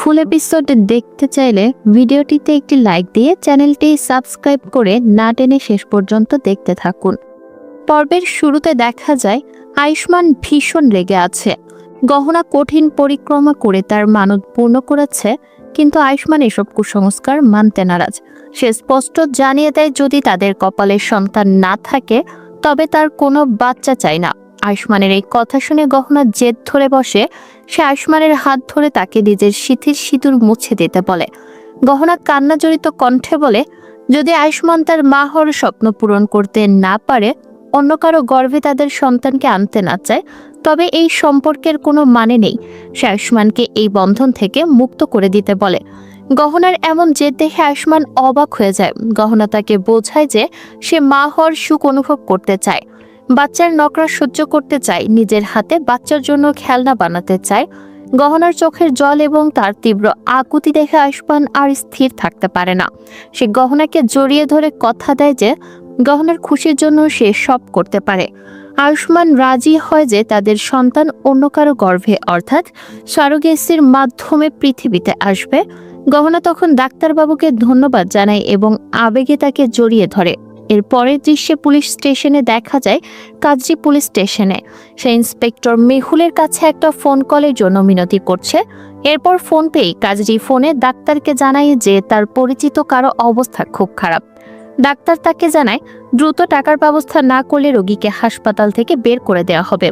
ফুল episode দেখতে চাইলে ভিডিওটিতে একটি লাইক দিয়ে চ্যানেলটি সাবস্ক্রাইব করে না টেনে শেষ পর্যন্ত দেখতে থাকুন। পর্বের শুরুতে দেখা যায়, আয়ুষ্মান ভীষণ রেগে আছে। গহনা কঠিন পরিক্রমা করে তার মানত পূর্ণ করেছে, কিন্তু আয়ুষ্মান এসব কুসংস্কার মানতে নারাজ। সে স্পষ্ট জানিয়ে দেয়, যদি তাদের কপালে সন্তান না থাকে, তবে তার কোনো বাচ্চা চাই না। আয়ুষ্মানের এই কথা শুনে গহনা জেদ ধরে বসে, সে আয়ুষ্মানের হাত ধরে তাকে নিজের শীতের সিঁদুর মুছে দিতে বলে। গহনা কান্না জড়িত কণ্ঠে বলে, যদি আয়ুষ্মান তার মা হওয়ার স্বপ্ন পূরণ করতে না পারে, অন্য কারও গর্ভে তাদের সন্তানকে আনতে না চায়, তবে এই সম্পর্কের কোনো মানে নেই। সে আয়ুষ্মানকে এই বন্ধন থেকে মুক্ত করে দিতে বলে। গহনার এমন জেদ দেখে আয়ুষ্মান অবাক হয়ে যায়। গহনা তাকে বোঝায় যে সে মা হওয়ার সুখ অনুভব করতে চায়। বাচ্চার নকরা সহ্য করতে চায়, নিজের হাতে বাচ্চার জন্য খেলনা বানাতে চায়, গহনার চোখের জল এবং তার তীব্র আকুতি দেখে আয়ুষ্মান আর স্থির থাকতে পারে না। সে গহনাকে জড়িয়ে ধরে কথা দেয় যে, গহনার খুশির জন্য সে সব করতে পারে। আয়ুষ্মান রাজি হয় যে তাদের সন্তান অন্য কারও গর্ভে, অর্থাৎ সারোগেসির মাধ্যমে পৃথিবীতে আসবে। গহনা তখন ডাক্তারবাবুকে ধন্যবাদ জানায় এবং আবেগে তাকে জড়িয়ে ধরে। এর পরের দৃশ্যে পুলিশ স্টেশনে দেখা যায় কাজরি পুলিশ স্টেশনে। সে ইন্সপেক্টর মেহুলের কাছে একটা ফোন কলের জন্য মিনতি করছে। এরপর ফোন পেয়ে কাজরি ফোনে ডাক্তারকে জানায় যে তার পরিচিত কারও অবস্থা খুব খারাপ। ডাক্তার তাকে জানায়, দ্রুত টাকার ব্যবস্থা না করলে রোগীকে হাসপাতাল থেকে বের করে দেওয়া হবে।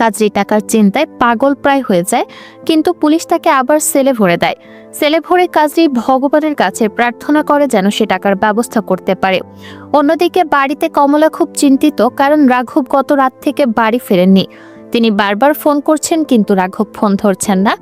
কাজরি টাকার চিন্তায় পাগল প্রায় হয়ে যায়, কিন্তু পুলিশ তাকে আবার সেলে ভরে দেয়। সেলে ভরে কাজরি ভগবানের কাছে প্রার্থনা করে যেন সে টাকার ব্যবস্থা করতে পারে। অন্যদিকে বাড়িতে কমলা খুব চিন্তিত, কারণ রাঘব গত রাত থেকে বাড়ি ফেরেননি। তিনি বারবার ফোন করছেন, কিন্তু রাঘব ফোন ধরছেন না।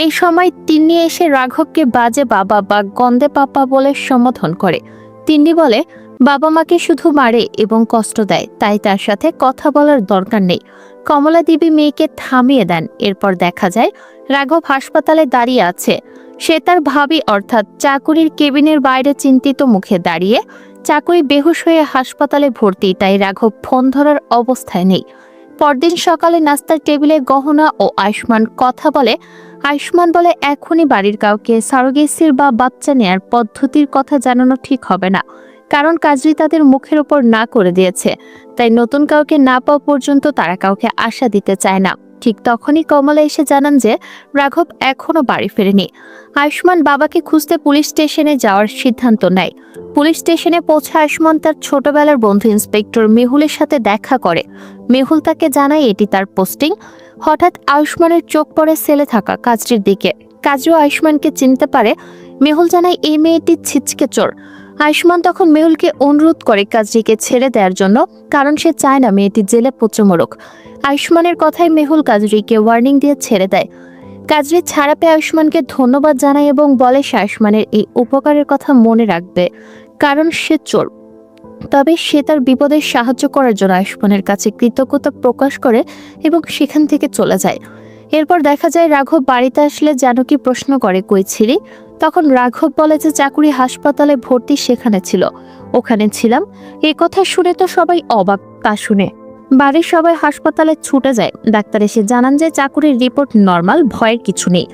এই সময় তিনি এসে রাঘবকে বাজে বাবা বা গন্দে পাপা বলে সম্বোধন করে। তিন্নি বলে বাবা মাকে শুধু মারে এবং কষ্ট দেয়, তাই তার সাথে কথা বলার দরকার নেই। কমলা দেবী মেয়েকে থামিয়ে দেন, এরপর দেখা যায় রাঘব হাসপাতালে দাঁড়িয়ে আছে। সে তার ভাবি, অর্থাৎ চাকুরির কেবিনের বাইরে চিন্তিত মুখে দাঁড়িয়ে চাকুরি বেহুশ হয়ে হাসপাতালে ভর্তি, তাই রাঘব ফোন ধরার অবস্থায় নেই। পরদিন সকালে নাস্তার টেবিলে গহনা ও আয়ুষ্মান কথা বলে। আয়ুষ্মান বলে, এখনই বাড়ির কাউকে সারোগেসির বা বাচ্চা নেয়ার পদ্ধতির কথা জানানো ঠিক হবে না। কারণ কাজরি তাদের মুখের ওপর না করে দিয়েছে। তাই নতুন কাউকে না পাওয়া পর্যন্ত তারা কাউকে আশা দিতে চায় না। ঠিক তখনই কমলা এসে জানান যে, রাঘব এখনও বাড়ি ফেরেনি। আয়ুষ্মান বাবাকে খুঁজতে পুলিশ স্টেশনে যাওয়ার সিদ্ধান্ত নেয়। পুলিশ স্টেশনে পৌঁছে আয়ুষ্মান তার ছোটবেলার বন্ধু ইন্সপেক্টর মেহুলের সাথে দেখা করে। মেহুল তাকে জানায় এটি তার পোস্টিং। হঠাৎ আয়ুষ্মানের চোখ পড়ে সেলে থাকা কাজটির দিকে। কাজও আয়ুষ্মানকে চিনতে পারে। মেহুল জানায়, এই মেয়েটি ছিচকে চোর। আয়ুষ্মান তখন মেহুলকে অনুরোধ করে কাজরিকে ছেড়ে দেওয়ার জন্য, কারণ সে চায় না মেয়েটি জেলে পুত্র মরুক। আয়ুষ্মানের কথায় মেহুল কাজরিকে ওয়ার্নিং দিয়ে ছেড়ে দেয়। কাজরি ছাড়া পেয়ে আয়ুষ্মানকে ধন্যবাদ জানায় এবং বলে সে আয়ুষ্মানের এই উপকারের কথা মনে রাখবে, কারণ সে চোর। তবে সে তার বিপদে সাহায্য করার জন্য আয়ুষ্মানের কাছে কৃতজ্ঞতা প্রকাশ করে এবং সেখান থেকে চলে যায়। এরপর দেখা যায় রাঘব বাড়িতে আসলে জানকী প্রশ্ন করে, কই ছিলি? তখন রাঘব বলে যে চাকুরি হাসপাতালে ভর্তি সেখানে ছিল। ওখানে ছিলাম। এই কথা শুনে তো সবাই অবাক তা শুনে। বাড়ির সবাই হাসপাতালে ছুটে যায়। ডাক্তার এসে জানান যে চাকুরির রিপোর্ট নর্মাল, ভয়ের কিছু নেই।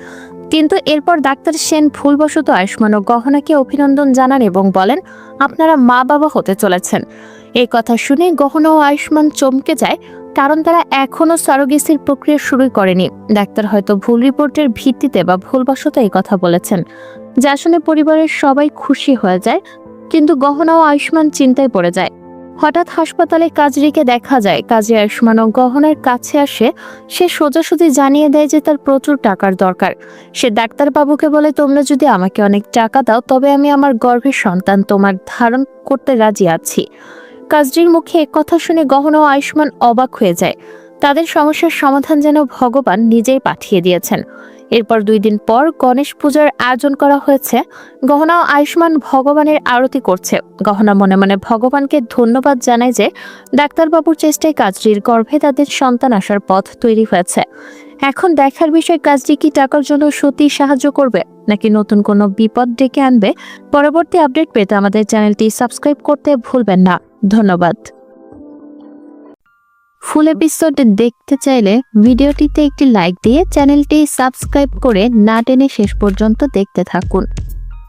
কিন্তু এরপর ডাক্তার সেন ভুলবশত আয়ুষ্মান ও গহনাকে অভিনন্দন জানান এবং বলেন, আপনারা মা বাবা হতে চলেছেন। এই কথা শুনে গহনা ও আয়ুষ্মান চমকে যায়। কারণ তারা এখনও সারোগেসির প্রক্রিয়া শুরুই করেনি। ডাক্তার হয়তো ভুল রিপোর্টের ভিত্তিতে বা ভুলবশত এই কথা বলেছেন। যা শুনে পরিবারের সবাই খুশি হয়ে যায়, কিন্তু গহনা ও আয়ুষ্মান চিন্তায় পড়ে যায়। হঠাৎ হাসপাতালে কাজরিকে দেখা যায়, কাজী আয়ুষ্মান ও গহনার কাছে আসে, সে সোজাসুজি জানিয়ে দেয় যে তার প্রচুর টাকার দরকার। সে ডাক্তারবাবুকে বলে, তোমরা যদি আমাকে অনেক টাকা দাও, তবে আমি আমার গর্ভের সন্তান তোমার ধারণ করতে রাজি আছি। কাজরির মুখে কথা শুনে গহনা ও আয়ুষ্মান অবাক হয়ে যায়। তাদের সমস্যার সমাধান যেন ভগবান নিজেই পাঠিয়ে দিয়েছেন। এরপর দুই দিন পর গণেশ পূজার আয়োজন করা হয়েছে। গহনা ও আয়ুষ্মান ভগবানের আরতি করছে। গহনা মনে মনে ভগবানকে ধন্যবাদ জানায় যে ডাক্তারবাবুর চেষ্টায় কাজরির গর্ভে তাদের সন্তান আসার পথ তৈরি হয়েছে। এখন দেখার বিষয় কাজটি কি টাকার জন্য সত্যি সাহায্য করবে, নাকি নতুন কোনো বিপদ ডেকে আনবে? পরবর্তী আপডেট পেতে আমাদের চ্যানেলটি সাবস্ক্রাইব করতে ভুলবেন না। ধন্যবাদ। ফুল এপিসোড দেখতে চাইলে ভিডিওটিতে একটি লাইক দিয়ে চ্যানেলটি সাবস্ক্রাইব করে না টেনে শেষ পর্যন্ত দেখতে থাকুন।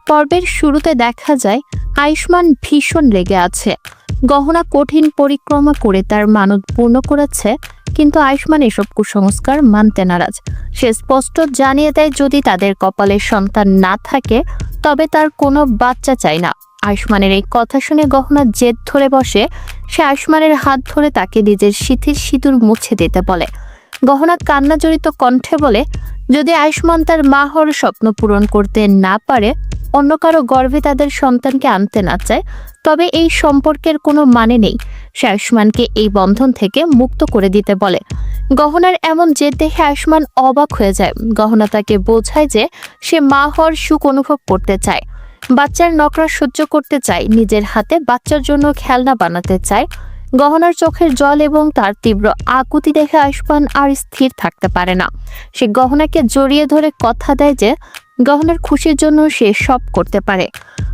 পর্বের শুরুতে দেখা যায়, আয়ুষ্মান ভীষণ রেগে আছে। গহনা কঠিন পরিক্রমা করে তার মানত পূর্ণ করেছে, কিন্তু আয়ুষ্মান এসব কুসংস্কার মানতে নারাজ। সে স্পষ্ট জানিয়ে দেয়, যদি তাদের কপালে সন্তান না থাকে, তবে তার কোনো বাচ্চা চাই না। আয়ুষ্মানের এই কথা শুনে গহনা জেদ ধরে বসে, সে আয়ুষ্মানের হাত ধরে তাকে নিজের শীতের সিঁদুর মুছে দিতে বলে। গহনা কান্না জড়িত কণ্ঠে বলে, যদি আয়ুষ্মান তার মা হওয়ার স্বপ্ন পূরণ করতে না পারে, অন্য কারও গর্ভে তাদের সন্তানকে আনতে না চায়, তবে এই সম্পর্কের কোনো মানে নেই। সে আয়ুষ্মানকে এই বন্ধন থেকে মুক্ত করে দিতে বলে। গহনার এমন জেদ দেখে আয়ুষ্মান অবাক হয়ে যায়। গহনা তাকে বোঝায় যে সে মা হওয়ার সুখ অনুভব করতে চায়। বাচ্চার নকরা সহ্য করতে চায়, নিজের হাতে বাচ্চার জন্য খেলনা বানাতে চায়। গহনার চোখের জল এবং তার তীব্র আকুতি দেখে আয়ুষ্মান আর স্থির থাকতে পারে না। সে গহনাকে জড়িয়ে ধরে কথা দেয় যে, গহনার খুশির জন্য সে সব করতে পারে।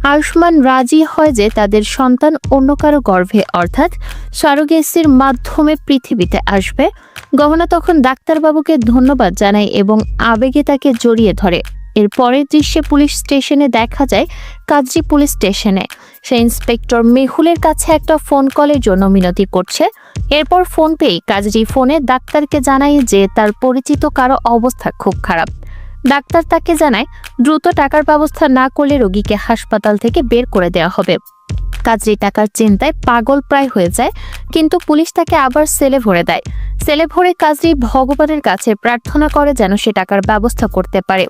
আয়ুষ্মান রাজি হয় যে তাদের সন্তান অন্য কারও গর্ভে, অর্থাৎ সারোগেসির মাধ্যমে পৃথিবীতে আসবে। গহনা তখন ডাক্তারবাবুকে ধন্যবাদ জানায় এবং আবেগে তাকে জড়িয়ে ধরে। এর পরের দৃশ্যে পুলিশ স্টেশনে দেখা যায় কাজী পুলিশ স্টেশনে। সে ইন্সপেক্টর মেহুলের কাছে একটা ফোন কলের জন্য মিনতি করছে। এরপর ফোন পেয়ে কাজী ফোনে ডাক্তারকে জানায় যে তার পরিচিত কারও অবস্থা খুব খারাপ। ডাক্তার তাকে জানায়, দ্রুত টাকার ব্যবস্থা না করলে রোগীকে হাসপাতাল থেকে বের করে দেওয়া হবে। কাজরি টাকার চিন্তায় পাগল প্রায় হয়ে যায়, কিন্তু পুলিশ তাকে আবার সেলে ভরে দেয়। সেলে ভরে কাজরি ভগবানের কাছে প্রার্থনা করে যেন সে টাকার ব্যবস্থা করতে পারে।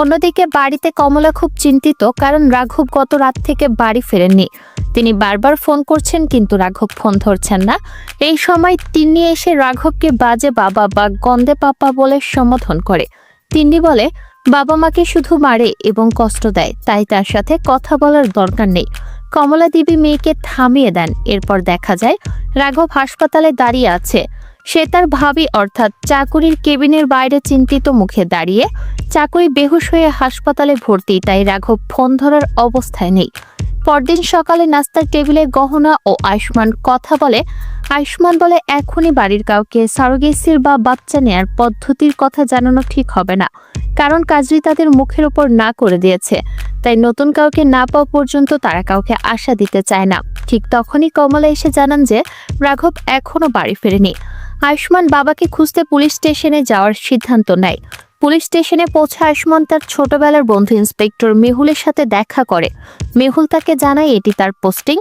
অন্যদিকে বাড়িতে কমলা খুব চিন্তিত, কারণ রাঘব গত রাত থেকে বাড়ি ফেরেননি। তিনি বারবার ফোন করছেন, কিন্তু রাঘব ফোন ধরছেন না। এই সময় তিনি এসে রাঘবকে বাজে বাবা বা গন্দে পাপা বলে সম্বোধন করে। তিনি বলে, বাবা মাকে শুধু মারে এবং কষ্ট দেয়, তাই তার সাথে কথা বলার দরকার নেই। কমলা দেবী মেয়েকে থামিয়ে দেন। এরপর দেখা যায় রাঘব হাসপাতালে দাঁড়িয়ে আছে। সে তার ভাবি অর্থাৎ চাকুরির কেবিনের বাইরে চিন্তিত মুখে দাঁড়িয়ে চাকুরি বেহুশ হয়ে হাসপাতালে ভর্তি, তাই রাঘব ফোন ধরার অবস্থায় নেই। পরদিন সকালে নাস্তার টেবিলে গহনা ও আয়ুষ্মান কথা বলে। আয়ুষ্মান বলে, এখনই বাড়ির কাউকে সারোগেসির বা বাচ্চা নেয়ার পদ্ধতির কথা জানানো ঠিক হবে না। কারণ কাজরি তাদের মুখের ওপর না করে দিয়েছে। তাই নতুন কাউকে না পাওয়া পর্যন্ত তারা কাউকে আশা দিতে চায় না। ঠিক তখনই কমলা এসে জানান যে, রাঘব এখনও বাড়ি ফেরেনি। আয়ুষ্মান বাবাকে খুঁজতে পুলিশ স্টেশনে যাওয়ার সিদ্ধান্ত নেয়। পুলিশ স্টেশনে পৌঁছে আয়ুষ্মান তার ছোটবেলার বন্ধু ইন্সপেক্টর মেহুলের সাথে দেখা করে। মেহুল তাকে জানায় এটি তার পোস্টিং।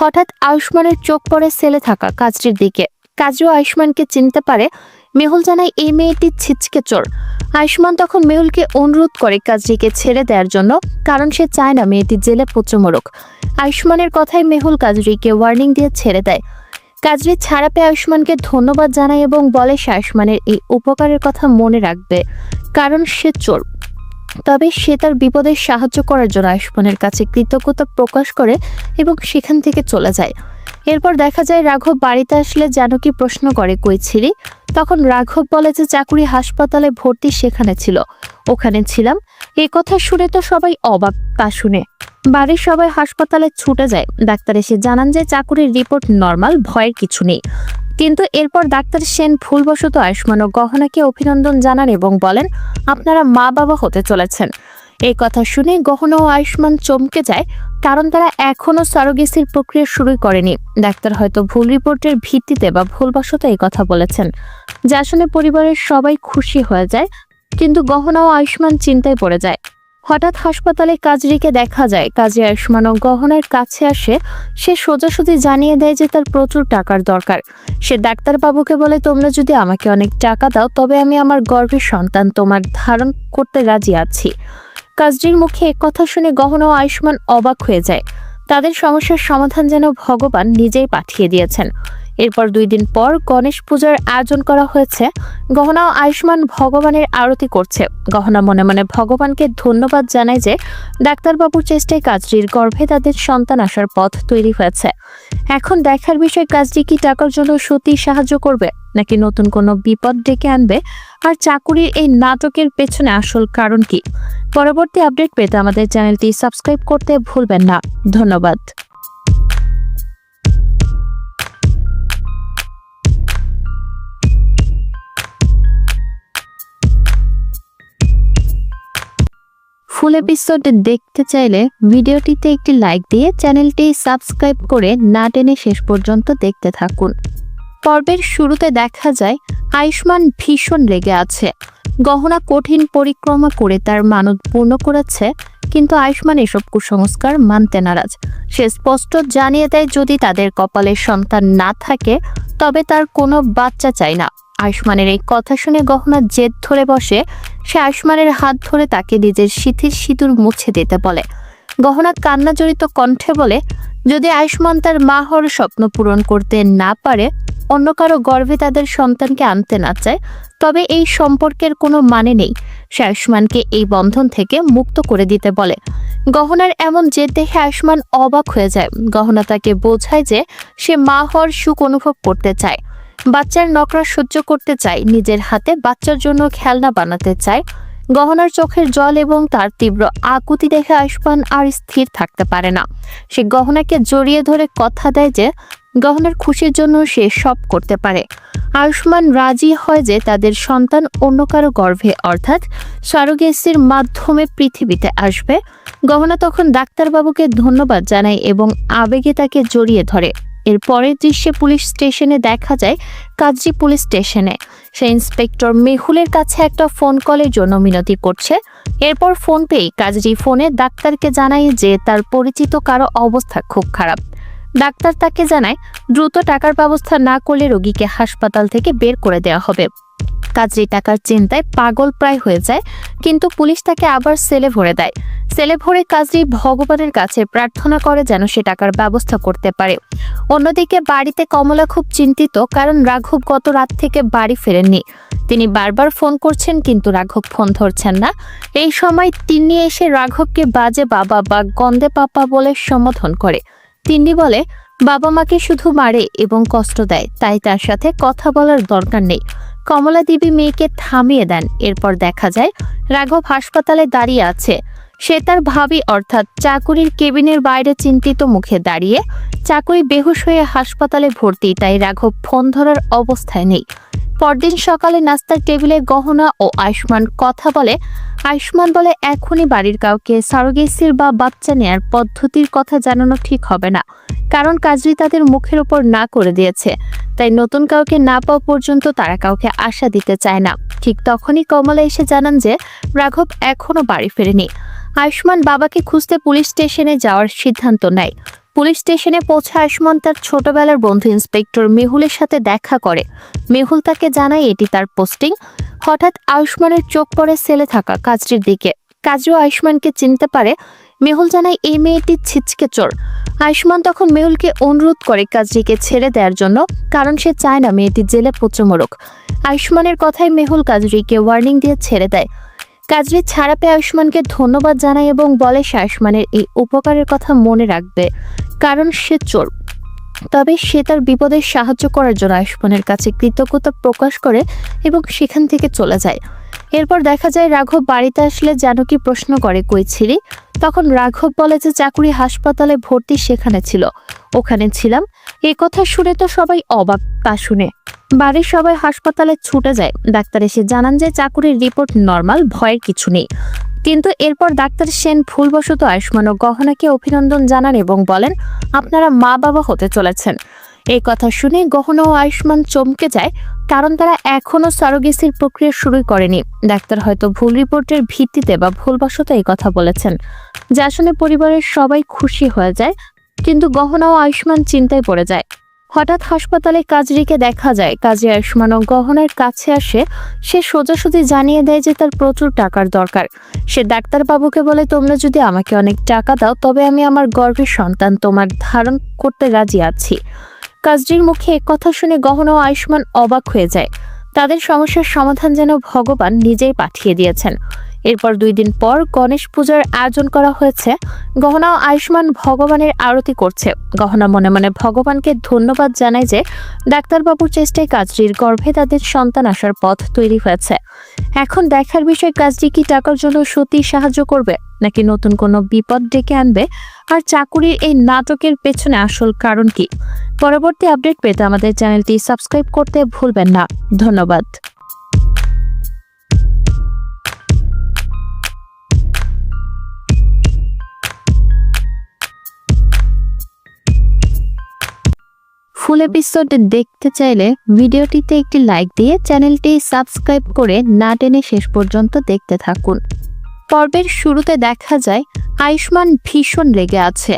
হঠাৎ আয়ুষ্মানের চোখ পড়ে সেলে থাকা কাজটির দিকে। কাজও আয়ুষ্মানকে চিনতে পারে। মেহুল জানায়, এই মেয়েটি ছিচকে চোর। আয়ুষ্মান তখন মেহুলকে অনুরোধ করে কাজরিকে ছেড়ে দেওয়ার জন্য, কারণ সে চায় না মেয়েটি জেলে পুত্রমরক আয়ুষ্মানের কথায় মেহুল কাজরিকে ওয়ার্নিং দিয়ে ছেড়ে দেয়। কাজরি ছাড়া পেয়ে আয়ুষ্মানকে ধন্যবাদ জানায় এবং বলে সে আয়ুষ্মানের এই উপকারের কথা মনে রাখবে, কারণ সে চোর। তবে সে তার বিপদে সাহায্য করার জন্য আয়ুষ্মানের কাছে কৃতজ্ঞতা প্রকাশ করে এবং সেখান থেকে চলে যায়। এরপর দেখা যায় রাঘব বাড়িতে আসলে জানকী প্রশ্ন করে, কই ছিলি? তখন রাঘব বলে যে চাকুরি হাসপাতালে ভর্তি সেখানে ছিল। ওখানে ছিলাম। এ কথা শুনে তো সবাই অবাক, তা শুনে। বাড়ির সবাই হাসপাতালে ছুটে যায়। ডাক্তার এসে জানান যে চাকুরির রিপোর্ট নর্মাল, ভয়ের কিছু নেই। কিন্তু এরপর ডাক্তার সেন ভুলবশত আয়ুষ্মান ও গহনাকে অভিনন্দন জানান এবং বলেন, আপনারা মা বাবা হতে চলেছেন। এই কথা শুনে গহনা ও আয়ুষ্মান চমকে যায়, কারণ তারা এখনও সারোগেসির প্রক্রিয়া শুরুই করেনি। ডাক্তার হয়তো ভুল রিপোর্টের ভিত্তিতে বা ভুলবশত এই কথা বলেছেন। যা শুনে পরিবারের সবাই খুশি হয়ে যায়, কিন্তু গহনা ও আয়ুষ্মান চিন্তায় পড়ে যায়। হঠাৎ হাসপাতালে কাজরিকে দেখা যায়, কাজী আয়ুষ্মান ও গহনার কাছে আসে, সে সোজাসুজি জানিয়ে দেয় যে তার প্রচুর টাকার দরকার। সে ডাক্তারবাবুকে বলে, তোমরা যদি আমাকে অনেক টাকা দাও, তবে আমি আমার গর্ভের সন্তান তোমার ধারণ করতে রাজি আছি। কাজরির মুখে কথা শুনে গহনা ও আয়ুষ্মান অবাক হয়ে যায়। তাদের সমস্যার সমাধান যেন ভগবান নিজেই পাঠিয়ে দিয়েছেন। এরপর দুই দিন পর গণেশ পূজার আয়োজন করা হয়েছে। গহনা আয়ুষ্মান ভগবানের আরতি করছে। গহনা মনে মনে ভগবানকে ধন্যবাদ জানায় যে ডাক্তারবাবুর চেষ্টায় কাজটির গর্ভে তাদের সন্তান আসার পথ তৈরি হয়েছে। এখন দেখার বিষয়, কাজটি কি টাকার জন্য সত্যি সাহায্য করবে, নাকি নতুন কোনো বিপদ ডেকে আনবে? আর চাকুরির এই নাটকের পেছনে আসল কারণ কি? পরবর্তী আপডেট পেতে আমাদের চ্যানেলটি সাবস্ক্রাইব করতে ভুলবেন না। ধন্যবাদ। ফুল এপিসোড দেখতে চাইলে ভিডিওটিতে একটি লাইক দিয়ে চ্যানেলটি সাবস্ক্রাইব করে না টেনে শেষ পর্যন্ত দেখতে থাকুন। পর্বের শুরুতে দেখা যায়, আয়ুষ্মান ভীষণ রেগে আছে। গহনা কঠিন পরিক্রমা করে তার মানত পূর্ণ করেছে, কিন্তু আয়ুষ্মান এসব কুসংস্কার মানতে নারাজ। সে স্পষ্ট জানিয়ে দেয়, যদি তাদের কপালে সন্তান না থাকে, তবে তার কোনো বাচ্চা চাই না। আয়ুষ্মানের এই কথা শুনে গহনা জেদ ধরে বসে, সে আয়ুষ্মানের হাত ধরে তাকে নিজের শীতের সিঁদুর মুছে দিতে বলে। গহনা কান্না জড়িত কণ্ঠে বলে, যদি আয়ুষ্মান তার মা হওয়ার স্বপ্ন পূরণ করতে না পারে, অন্য কারও গর্ভে তাদের সন্তানকে আনতে না চায়, তবে এই সম্পর্কের কোনো মানে নেই। সে আয়ুষ্মানকে এই বন্ধন থেকে মুক্ত করে দিতে বলে। গহনার এমন জেদ দেখে আয়ুষ্মান অবাক হয়ে যায়। গহনা তাকে বোঝায় যে সে মা হওয়ার সুখ অনুভব করতে চায়। বাচ্চার নকরা সহ্য করতে চায়, নিজের হাতে বাচ্চার জন্য খেলনা বানাতে চায়, গহনার চোখের জল এবং তার তীব্র আকুতি দেখে আয়ুষ্মান আর স্থির থাকতে পারে না। সে গহনাকে জড়িয়ে ধরে কথা দেয় যে, গহনার খুশির জন্য সে সব করতে পারে। আয়ুষ্মান রাজি হয় যে তাদের সন্তান অন্য কারও গর্ভে, অর্থাৎ সারোগেসির মাধ্যমে পৃথিবীতে আসবে। গহনা তখন ডাক্তারবাবুকে ধন্যবাদ জানায় এবং আবেগে তাকে জড়িয়ে ধরে। এর পরের দৃশ্যে পুলিশ স্টেশনে দেখা যায় কাজী পুলিশ স্টেশনে। সে ইন্সপেক্টর মেহুলের কাছে একটা ফোন কলের জন্য মিনতি করছে। এরপর ফোন পেয়ে কাজী ফোনে ডাক্তারকে জানায় যে তার পরিচিত কারও অবস্থা খুব খারাপ। ডাক্তার তাকে জানায়, দ্রুত টাকার ব্যবস্থা না করলে রোগীকে হাসপাতাল থেকে বের করে দেওয়া হবে। কাজরি টাকার চিন্তায় পাগল প্রায় হয়ে যায়, কিন্তু পুলিশ তাকে আবার সেলে ভরে দেয়। সেলে ভরে কাজরি ভগবানের কাছে প্রার্থনা করে যেন সে টাকার ব্যবস্থা করতে পারে। অন্যদিকে বাড়িতে কমলা খুব চিন্তিত, কারণ রাঘব গত রাত থেকে বাড়ি ফেরেননি। তিনি বারবার ফোন করছেন, কিন্তু রাঘব ফোন ধরছেন না। এই সময় তিনি এসে রাঘবকে বাজে বাবা বা গন্দে পাপা বলে সম্বোধন করে। তিন্নি বলে, বাবা মাকে শুধু মারে এবং কষ্ট দেয়, তাই তার সাথে কথা বলার দরকার নেই। কমলা দেবী মেয়েকে থামিয়ে দেন। এরপর দেখা যায়, রাঘব হাসপাতালে দাঁড়িয়ে আছে। সে তার ভাবি, অর্থাৎ চাকুরির কেবিনের বাইরে চিন্তিত মুখে দাঁড়িয়ে চাকুরি বেহুশ হয়ে হাসপাতালে ভর্তি, তাই রাঘব ফোন ধরার অবস্থায় নেই। পরদিন সকালে নাস্তার টেবিলে গহনা ও আয়ুষ্মান কথা বলে। আয়ুষ্মান বলে, এখনই বাড়ির কাউকে সারোগেসির বা বাচ্চা নেয়ার পদ্ধতির কথা জানানো ঠিক হবে না। কারণ কাজরি তাদের মুখের ওপর না করে দিয়েছে। তাই নতুন কাউকে না পাওয়া পর্যন্ত তারা কাউকে আশা দিতে চায় না। ঠিক তখনই কমলা এসে জানান যে, রাঘব এখনও বাড়ি ফেরেনি। আয়ুষ্মান বাবাকে খুঁজতে পুলিশ স্টেশনে যাওয়ার সিদ্ধান্ত নেয়। পুলিশ স্টেশনে পৌঁছে আয়ুষ্মান তার ছোটবেলার বন্ধু ইন্সপেক্টর মেহুলের সাথে দেখা করে। মেহুল তাকে জানায় এটি তার পোস্টিং। হঠাৎ আয়ুষ্মানের চোখ পড়ে সেলে থাকা কাজটির দিকে। কাজও আয়ুষ্মানকে চিনতে পারে মেহুল জানায়, এই মেয়েটি ছিচকে চোর। আয়ুষ্মান তখন মেহুলকে অনুরোধ করে কাজরিকে ছেড়ে দেওয়ার জন্য, কারণ সে চায় না মেয়েটি জেলে পুত্র মরুক। আয়ুষ্মানের কথায় মেহুল কাজরিকে ওয়ার্নিং দিয়ে ছেড়ে দেয়। কাজরি ছাড়া পেয়ে আয়ুষ্মানকে ধন্যবাদ জানায় এবং বলে, সে আয়ুষ্মানের এই উপকারের কথা মনে রাখবে, কারণ সে চোর। তবে সে তার বিপদে সাহায্য করার জন্য আয়ুষ্মানের কাছে কৃতজ্ঞতা প্রকাশ করে এবং সেখান থেকে চলে যায়। এরপর দেখা যায় রাঘব বাড়িতে আসলে জানকী প্রশ্ন করে কই ছিলি? তখন রাঘব বলে যে চাকুরি হাসপাতালে ভর্তি সেখানে ছিল। ওখানে ছিলাম। এ কথা শুনে তো সবাই অবাক, তা শুনে। বাড়ির সবাই হাসপাতালে ছুটে যায়। ডাক্তার এসে জানান যে চাকুরির রিপোর্ট নর্মাল, ভয়ের কিছু নেই। কিন্তু এরপর ডাক্তার সেন ভুলবশত আয়ুষ্মান ও গহনাকে অভিনন্দন জানান এবং বলেন, আপনারা মা বাবা হতে চলেছেন। এই কথা শুনে গহনা ও আয়ুষ্মান চমকে যায়, কারণ তারা এখনও সারোগেসির প্রক্রিয়া শুরু করেনি। ডাক্তার হয়তো ভুল রিপোর্টের ভিত্তিতে বা ভুলবশত এই কথা বলেছেন। যা শুনে পরিবারের সবাই খুশি হয়ে যায়, কিন্তু গহনা ও আয়ুষ্মান চিন্তায় পড়ে যায়। হঠাৎ হাসপাতালে কাজরিকে দেখা যায়। কাজী আয়ুষ্মান ও গহনের কাছে আসে, সে সোজাসুজি জানিয়ে দেয় যে তার প্রচুর টাকার দরকার। সে ডাক্তারবাবুকে বলে, তোমরা যদি আমাকে অনেক টাকা দাও, তবে আমি আমার গর্ভের সন্তান তোমার ধারণ করতে রাজি আছি। কাজরির মুখে কথা শুনে গহন ও আয়ুষ্মান অবাক হয়ে যায়। তাদের সমস্যার সমাধান যেন ভগবান নিজেই পাঠিয়ে দিয়েছেন। এরপর দুই দিন পর গণেশ পূজার আয়োজন করা হয়েছে। গহনা আয়ুষ্মান ভগবানের আরতি করছে। গহনা মনে মনে ভগবানকে ধন্যবাদ জানায় যে ডাক্তারবাবুর চেষ্টায় কাজটির গর্ভে তাদের সন্তান আসার পথ তৈরি হয়েছে। এখন দেখার বিষয়, কাজটি কি টাকার জন্য সত্যি সাহায্য করবে, নাকি নতুন কোনো বিপদ ডেকে আনবে? আর চাকুরির এই নাটকের পেছনে আসল কারণ কি? পরবর্তী আপডেট পেতে আমাদের চ্যানেলটি সাবস্ক্রাইব করতে ভুলবেন না। ধন্যবাদ। ফুল এপিসোড দেখতে চাইলে ভিডিওটিতে একটি লাইক দিয়ে চ্যানেলটি সাবস্ক্রাইব করে না টেনে শেষ পর্যন্ত দেখতে থাকুন। পর্বের শুরুতে দেখা যায়, আয়ুষ্মান ভীষণ রেগে আছে।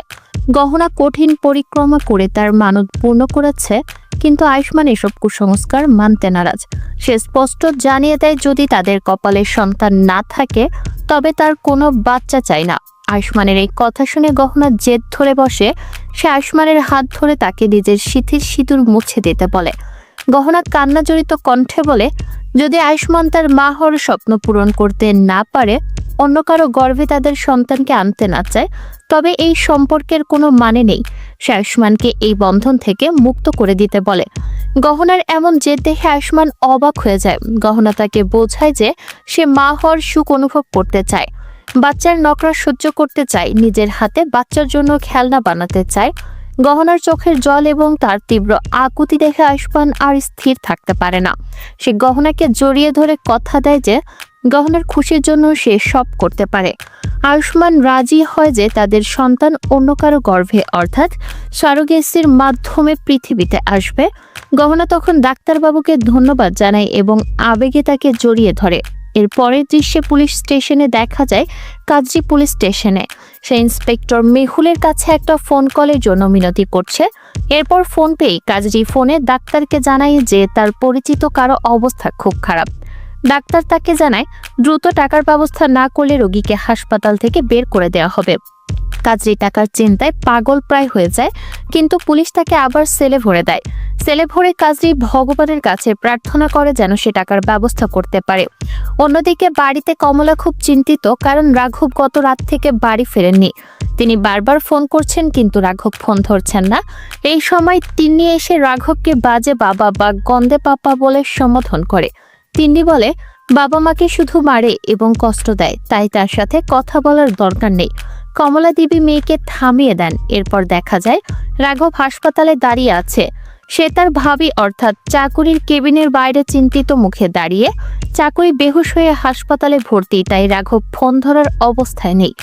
গহনা কঠিন পরিক্রমা করে তার মানত পূর্ণ করেছে, কিন্তু আয়ুষ্মান এসব কুসংস্কার মানতে নারাজ। সে স্পষ্ট জানিয়ে দেয়, যদি তাদের কপালে সন্তান না থাকে, তবে তার কোনো বাচ্চা চাই না। আয়ুষ্মানের এই কথা শুনে গহনা জেদ ধরে বসে সে আয়ুষ্মানের হাত ধরে তাকে নিজের শীতের সিঁদুর মুছে দিতে বলে। গহনা কান্না জড়িত কণ্ঠে বলে, যদি আয়ুষ্মান তার মা হওয়ার স্বপ্ন পূরণ করতে না পারে, অন্য কারও গর্ভে তাদের সন্তানকে আনতে না চায়, তবে এই সম্পর্কের কোনো মানে নেই। সে আয়ুষ্মানকে এই বন্ধন থেকে মুক্ত করে দিতে বলে। গহনার এমন জেদ দেখে আয়ুষ্মান অবাক হয়ে যায়, গহনা তাকে বোঝায় যে সে মা হওয়ার সুখ অনুভব করতে চায়। বাচ্চার নকরা সহ্য করতে চায়, নিজের হাতে বাচ্চার জন্য খেলনা বানাতে চায়। গহনার চোখের জল এবং তার তীব্র আকুতি দেখে আয়ুষ্মান আর স্থির থাকতে পারে না। সে গহনাকে জড়িয়ে ধরে কথা দেয় যে, গহনার খুশির জন্য সে সব করতে পারে। আয়ুষ্মান রাজি হয় যে তাদের সন্তান অন্য কারও গর্ভে, অর্থাৎ সারোগেসির মাধ্যমে পৃথিবীতে আসবে। গহনা তখন ডাক্তারবাবুকে ধন্যবাদ জানায় এবং আবেগে তাকে জড়িয়ে ধরে। এর পরের দৃশ্যে পুলিশ স্টেশনে দেখা যায় কাজী পুলিশ স্টেশনে। সে ইন্সপেক্টর মেহুলের কাছে একটা ফোন কলের জন্য মিনতি করছে। এরপর ফোন পেয়ে কাজী ফোনে ডাক্তারকে জানায় যে তার পরিচিত কারও অবস্থা খুব খারাপ। ডাক্তার তাকে জানায়, দ্রুত টাকার ব্যবস্থা না করলে রোগীকে হাসপাতাল থেকে বের করে দেওয়া হবে। কাজরি টাকার চিন্তায় পাগল প্রায় হয়ে যায়, কিন্তু পুলিশ তাকে আবার সেলে ভরে দেয়। সেলে ভরে কাজরি ভগবানের কাছে প্রার্থনা করে যেন সে টাকার ব্যবস্থা করতে পারে। অন্যদিকে বাড়িতে কমলা খুব চিন্তিত, কারণ রাঘব গত রাত থেকে বাড়ি ফেরেননি। তিনি বারবার ফোন করছেন, কিন্তু রাঘব ফোন ধরছেন না। এই সময় তিনি এসে রাঘবকে বাজে বাবা বা গন্দে পাপা বলে সম্বোধন করে। তিন্নি বলে, বাবা মাকে শুধু মারে এবং কষ্ট দেয়, তাই তার সাথে কথা বলার দরকার নেই। কমলা দেবী মেয়েকে থামিয়ে দেন। এরপর দেখা যায়, রাঘব হাসপাতালে দাঁড়িয়ে আছে। সে তার ভাবি অর্থাৎ চাকুরির কেবিনের বাইরে চিন্তিত মুখে দাঁড়িয়ে চাকুরি বেহুশ হয়ে হাসপাতালে ভর্তি। তাই রাঘব ফোন ধরার অবস্থায় নেই।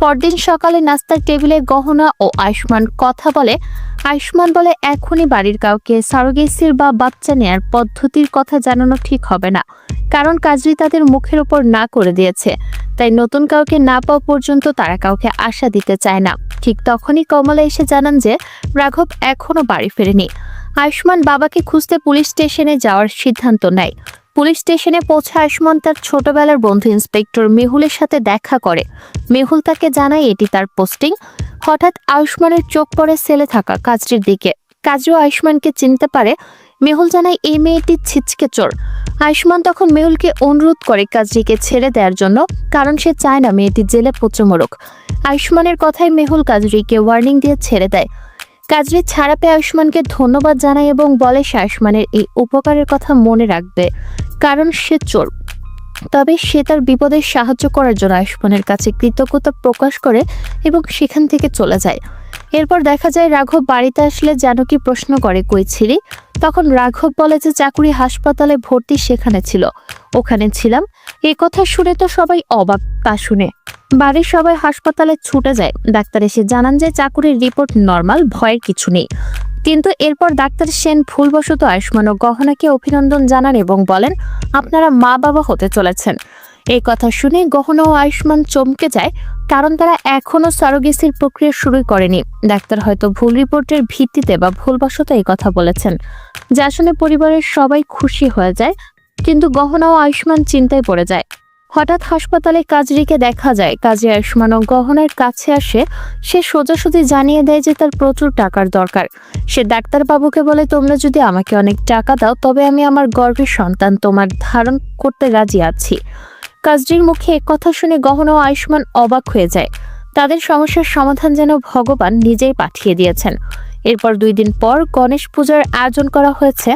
পরদিন সকালে নাস্তার টেবিলে গহনা ও আয়ুষ্মান কথা বলে, আয়ুষ্মান বলে, এখনই বাড়ির কাউকে সারোগেসির বা বাচ্চা নেয়ার পদ্ধতির কথা জানানো ঠিক হবে না। কারণ কাজরি তাদের মুখের ওপর না করে দিয়েছে। তাই নতুন কাউকে না পাওয়া পর্যন্ত তারা কাউকে আশা দিতে চায় না। ঠিক তখনই কমলা এসে জানান যে, রাঘব এখনও বাড়ি ফেরেনি। আয়ুষ্মান বাবাকে খুঁজতে পুলিশ স্টেশনে যাওয়ার সিদ্ধান্ত নেয়। পুলিশ স্টেশনে পৌঁছে আয়ুষ্মান তার ছোটবেলার বন্ধু ইন্সপেক্টর মেহুলের সাথে দেখা করে। মেহুল তাকে জানায় এটি তার পোস্টিং। হঠাৎ আয়ুষ্মানের চোখ পড়ে সেলে থাকা কাজটির দিকে। কাজও আয়ুষ্মানকে চিনতে পারে। মেহুল জানায়, এই মেয়েটি ছিচকে চোর। আয়ুষ্মান তখন মেহুলকে অনুরোধ করে কাজরিকে ছেড়ে দেওয়ার জন্য, কারণ সে চায় না মেয়েটি জেলে পচে মরুক। আয়ুষ্মানের কথায় মেহুল কাজরিকে ওয়ার্নিং দিয়ে ছেড়ে দেয়। কাজরি ছাড়া পেয়ে আয়ুষ্মানকে ধন্যবাদ জানায় এবং বলে সে আয়ুষ্মানের এই উপকারের কথা মনে রাখবে, কারণ সে চোর। তবে সে তার বিপদে সাহায্য করার জন্য আয়ুষ্মানের কাছে কৃতজ্ঞতা প্রকাশ করে এবং সেখান থেকে চলে যায়। এরপর দেখা যায় রাঘব বাড়িতে আসলে জানকী প্রশ্ন করে, কই ছিলি? তখন রাঘব বলে যে চাকুরি হাসপাতালে ভর্তি সেখানে ছিল। ওখানে ছিলাম। এ কথা শুনে তো সবাই অবাক, তা শুনে। বাড়ির সবাই হাসপাতালে ছুটে যায়। ডাক্তার এসে জানান যে চাকুরির রিপোর্ট নর্মাল, ভয়ের কিছু নেই। কিন্তু এরপর ডাক্তার সেন ভুলবশত আয়ুষ্মান ও গহনাকে অভিনন্দন জানান এবং বলেন, আপনারা মা বাবা হতে চলেছেন। এই কথা শুনে গহনা ও আয়ুষ্মান চমকে যায়, কারণ তারা এখনও সারোগেসির প্রক্রিয়া শুরু করেনি। ডাক্তার হয়তো ভুল রিপোর্টের ভিত্তিতে বা ভুলবশত এই কথা বলেছেন, যা শুনে পরিবারের সবাই খুশি হয়ে যায়, কিন্তু গহনা ও আয়ুষ্মান চিন্তায় পড়ে যায়। হঠাৎ হাসপাতালে কাজরিকে দেখা যায়। কাজী আয়ুষ্মান গহনার কাছে আসে। সে সোজাসুজি জানিয়ে দেয় যে তার প্রচুর টাকার দরকার। সে ডাক্তারবাবুকে বলে, তোমরা যদি আমাকে অনেক টাকা দাও, তবে আমি আমার গর্ভের সন্তান তোমার ধারণ করতে রাজি আছি। কাজরির মুখে কথা শুনে গহনা ও আয়ুষ্মান অবাক হয়ে যায়। তাদের সমস্যার সমাধান যেন ভগবান নিজেই পাঠিয়ে দিয়েছেন। এরপর দুই দিন পর গণেশ পূজার আয়োজন করা হয়েছে।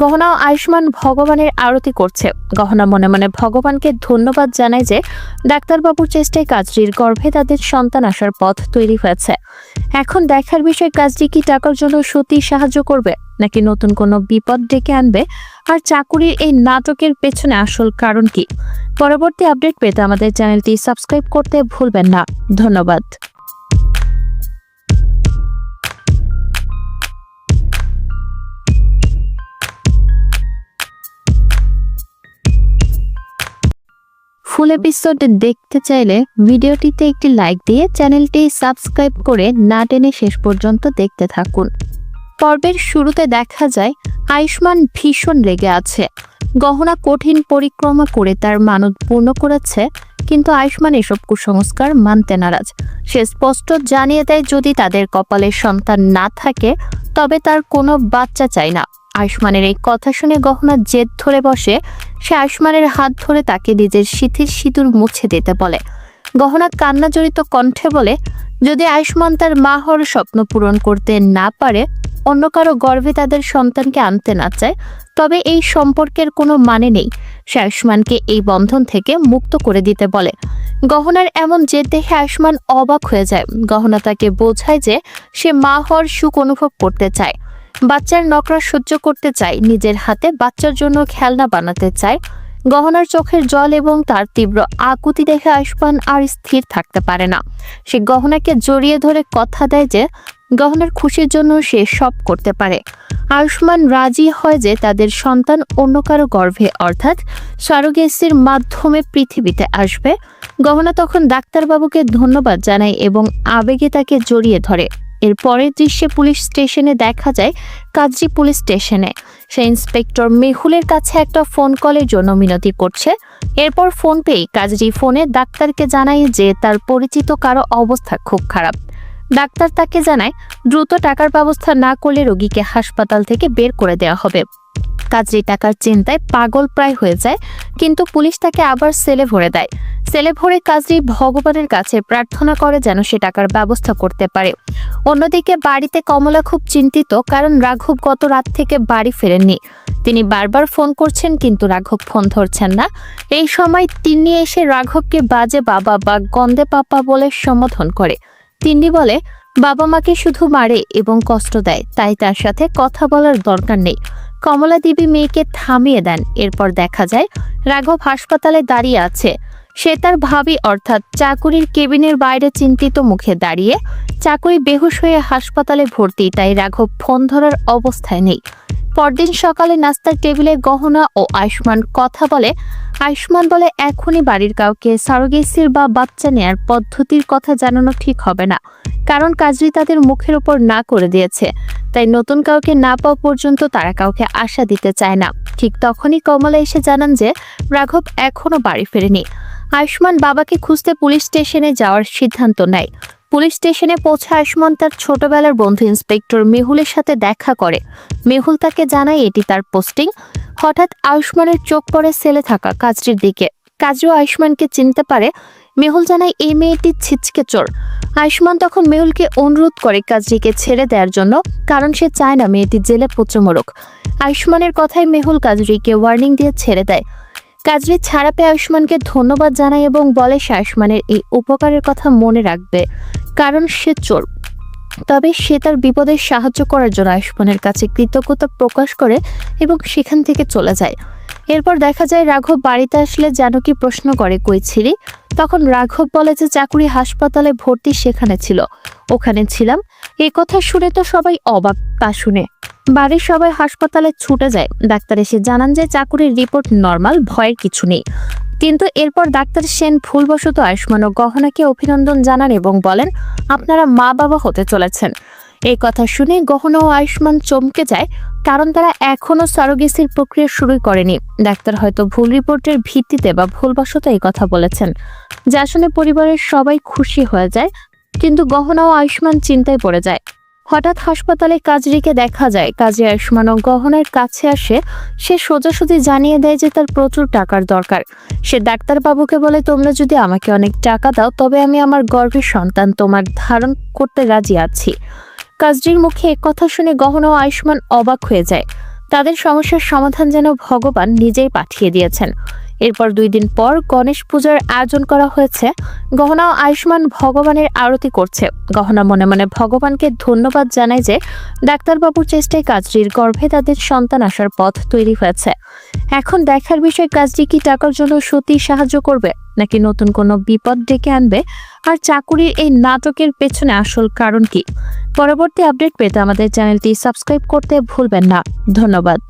গহনা আয়ুষ্মান ভগবানের আরতি করছে। গহনা মনে মনে ভগবানকে ধন্যবাদ জানায় যে ডাক্তারবাবুর চেষ্টায় কাজরির গর্ভে তাদের সন্তান আসার পথ তৈরি হয়েছে। এখন দেখার বিষয়, কাজটি কি টাকার জন্য সত্যি সাহায্য করবে, নাকি নতুন কোনো বিপদ ডেকে আনবে? আর চাকুরির এই নাটকের পেছনে আসল কারণ কি? পরবর্তী আপডেট পেতে আমাদের চ্যানেলটি সাবস্ক্রাইব করতে ভুলবেন না। ধন্যবাদ। ফুল এপিসোড দেখতে চাইলে ভিডিওটিতে একটি লাইক দিয়ে চ্যানেলটি সাবস্ক্রাইব করে না টেনে শেষ পর্যন্ত দেখতে থাকুন। পর্বের শুরুতে দেখা যায়, আয়ুষ্মান ভীষণ রেগে আছে। গহনা কঠিন পরিক্রমা করে তার মানত পূর্ণ করেছে, কিন্তু আয়ুষ্মান এসব কুসংস্কার মানতে নারাজ। সে স্পষ্ট জানিয়ে দেয়, যদি তাদের কপালে সন্তান না থাকে, তবে তার কোনো বাচ্চা চাই না। আয়ুষ্মানের এই কথা শুনে গহনা জেদ ধরে বসে, সে আয়ুষ্মানের হাত ধরে তাকে নিজের শীতের সিঁদুর মুছে দিতে বলে। গহনা কান্না জড়িত কণ্ঠে বলে, যদি আয়ুষ্মান তার মা হওয়ার স্বপ্ন পূরণ করতে না পারে, অন্য কারও গর্ভে তাদের সন্তানকে আনতে না চায়, তবে এই সম্পর্কের কোনো মানে নেই। সে আয়ুষ্মানকে এই বন্ধন থেকে মুক্ত করে দিতে বলে। গহনার এমন জেদ দেখে আয়ুষ্মান অবাক হয়ে যায়। গহনা তাকে বোঝায় যে সে মা হওয়ার সুখ অনুভব করতে চায়। বাচ্চার নকরা সহ্য করতে চায়, নিজের হাতে বাচ্চার জন্য খেলনা বানাতে চায়। গহনার চোখের জল এবং তার তীব্র আকুতি দেখে আয়ুষ্মান আর স্থির থাকতে পারে না। সে গহনাকে জড়িয়ে ধরে কথা দেয় যে, গহনার খুশির জন্য সে সব করতে পারে। আয়ুষ্মান রাজি হয় যে তাদের সন্তান অন্য কারও গর্ভে, অর্থাৎ সারোগেসির মাধ্যমে পৃথিবীতে আসবে। গহনা তখন ডাক্তারবাবুকে ধন্যবাদ জানায় এবং আবেগে তাকে জড়িয়ে ধরে। এর পরের দৃশ্যে পুলিশ স্টেশনে দেখা যায় কাজী পুলিশ স্টেশনে। সে ইন্সপেক্টর মেহুলের কাছে একটা ফোন কলের জন্য মিনতি করছে। এরপর ফোন পেয়ে কাজরি ফোনে ডাক্তারকে জানায় যে তার পরিচিত কারও অবস্থা খুব খারাপ। ডাক্তার তাকে জানায়, দ্রুত টাকার ব্যবস্থা না করলে রোগীকে হাসপাতাল থেকে বের করে দেওয়া হবে। কাজরি টাকার চিন্তায় পাগল প্রায় হয়ে যায়, কিন্তু পুলিশ তাকে আবার সেলে ভরে দেয়। সেলে ভরে কাজরি ভগবানের কাছে প্রার্থনা করে যেন সে টাকার ব্যবস্থা করতে পারে। অন্যদিকে বাড়িতে কমলা খুব চিন্তিত, কারণ রাঘব গত রাত থেকে বাড়ি ফেরেননি। তিনি বারবার ফোন করছেন, কিন্তু রাঘব ফোন ধরছেন না। এই সময় তিনি এসে রাঘবকে বাজে বাবা বা গন্দে পাপা বলে সম্বোধন করে। তিন্নি বলে, বাবা মাকে শুধু মারে এবং কষ্ট দেয়, তাই তার সাথে কথা বলার দরকার নেই। কমলা দেবী মেয়েকে থামিয়ে দেন। এরপর দেখা যায়, রাঘব হাসপাতালে দাঁড়িয়ে আছে। সে তার ভাবি অর্থাৎ চাকুরির কেবিনের বাইরে চিন্তিত মুখে দাঁড়িয়ে, চাকুরি বেহুশ হয়ে হাসপাতালে ভর্তি, তাই রাঘব ফোন ধরার অবস্থায় নেই। পরদিন সকালে নাস্তার টেবিলে গহনা ও আয়ুষ্মান কথা বলে। আয়ুষ্মান বলে, এখনই বাড়ির কাউকে সারোগেসির বা বাচ্চা নেয়ার পদ্ধতির কথা জানানো ঠিক হবে না। কারণ কাজরি তাদের মুখের উপর না করে দিয়েছে। তাই নতুন কাউকে না পাওয়া পর্যন্ত তারা কাউকে আশা দিতে চায় না। ঠিক তখনই কমলা এসে জানান যে, রাঘব এখনও বাড়ি ফেরেনি। আয়ুষ্মান বাবাকে খুঁজতে পুলিশ স্টেশনে যাওয়ার সিদ্ধান্ত নেয়। পুলিশ স্টেশনে পৌঁছে আয়ুষ্মান তার ছোটবেলার বন্ধু ইন্সপেক্টর মেহুলের সাথে দেখা করে। মেহুল তাকে জানায় এটি তার পোস্টিং। হঠাৎ আয়ুষ্মানের চোখ পড়ে সেলে থাকা কাজটির দিকে। কাজও আয়ুষ্মানকে চিনতে পারে মেহুল জানায়, এই মেয়েটি ছিচকে চোর। আয়ুষ্মান তখন মেহুলকে অনুরোধ করে কাজরিকে ছেড়ে দেওয়ার জন্য, কারণ সে চায় না মেয়েটি জেলে পুত্র মরুক। আয়ুষ্মানের কথায় মেহুল কাজরিকে ওয়ার্নিং দিয়ে ছেড়ে দেয়। কাজরি ছাড়া পেয়ে আয়ুষ্মানকে ধন্যবাদ জানায় এবং বলে সে আয়ুষ্মানের এই উপকারের কথা মনে রাখবে, কারণ সে চোর। তবে সে তার বিপদে সাহায্য করার জন্য আয়ুষ্মানের কাছে কৃতজ্ঞতা প্রকাশ করে এবং সেখান থেকে চলে যায়। এরপর দেখা যায় রাঘব বাড়িতে আসলে জানকী প্রশ্ন করে, কই ছিলি? তখন রাঘব বলে যে চাকুরি হাসপাতালে ভর্তি সেখানে ছিল। ওখানে ছিলাম। এ কথা শুনে তো সবাই অবাক তা শুনে। বাড়ির সবাই হাসপাতালে ছুটে যায়। ডাক্তার এসে জানান যে চাকুরির রিপোর্ট নর্মাল, ভয়ের কিছু নেই। কিন্তু এরপর ডাক্তার সেন ভুলবশত আয়ুষ্মান ও গহনাকে অভিনন্দন জানান এবং বলেন, আপনারা মা বাবা হতে চলেছেন। এই কথা শুনে গহনা ও আয়ুষ্মান চমকে যায়, কারণ তারা এখনও সারোগেসির প্রক্রিয়া শুরু করেনি। ডাক্তার হয়তো ভুল রিপোর্টের ভিত্তিতে বা ভুলবশত এই কথা বলেছেন। যা শুনে পরিবারের সবাই খুশি হয়ে যায়, কিন্তু গহনা ও আয়ুষ্মান চিন্তায় পড়ে যায়। হঠাৎ হাসপাতালে কাজরিকে দেখা যায়, কাজী আয়ুষ্মান ও গহনার কাছে আসে, সে সোজাসুজি জানিয়ে দেয় যে তার প্রচুর টাকার দরকার। সে ডাক্তারবাবুকে বলে, তোমরা যদি আমাকে অনেক টাকা দাও, তবে আমি আমার গর্ভের সন্তান তোমার ধারণ করতে রাজি আছি। কাজরির মুখে কথা শুনে গহনা ও আয়ুষ্মান অবাক হয়ে যায়। তাদের সমস্যার সমাধান যেন ভগবান নিজেই পাঠিয়ে দিয়েছেন। এরপর দুই দিন পর গণেশ পূজার আয়োজন করা হয়েছে। গহনা আয়ুষ্মান ভগবানের আরতি করছে। গহনা মনে মনে ভগবানকে ধন্যবাদ জানায় যে ডাক্তারবাবুর চেষ্টায় কাজটির গর্ভে তাদের সন্তান আসার পথ তৈরি হয়েছে। এখন দেখার বিষয়, কাজটি কি টাকার জন্য সত্যি সাহায্য করবে, নাকি নতুন কোনো বিপদ ডেকে আনবে? আর চাকুরির এই নাটকের পেছনে আসল কারণ কি? পরবর্তী আপডেট পেতে আমাদের চ্যানেলটি সাবস্ক্রাইব করতে ভুলবেন না। ধন্যবাদ।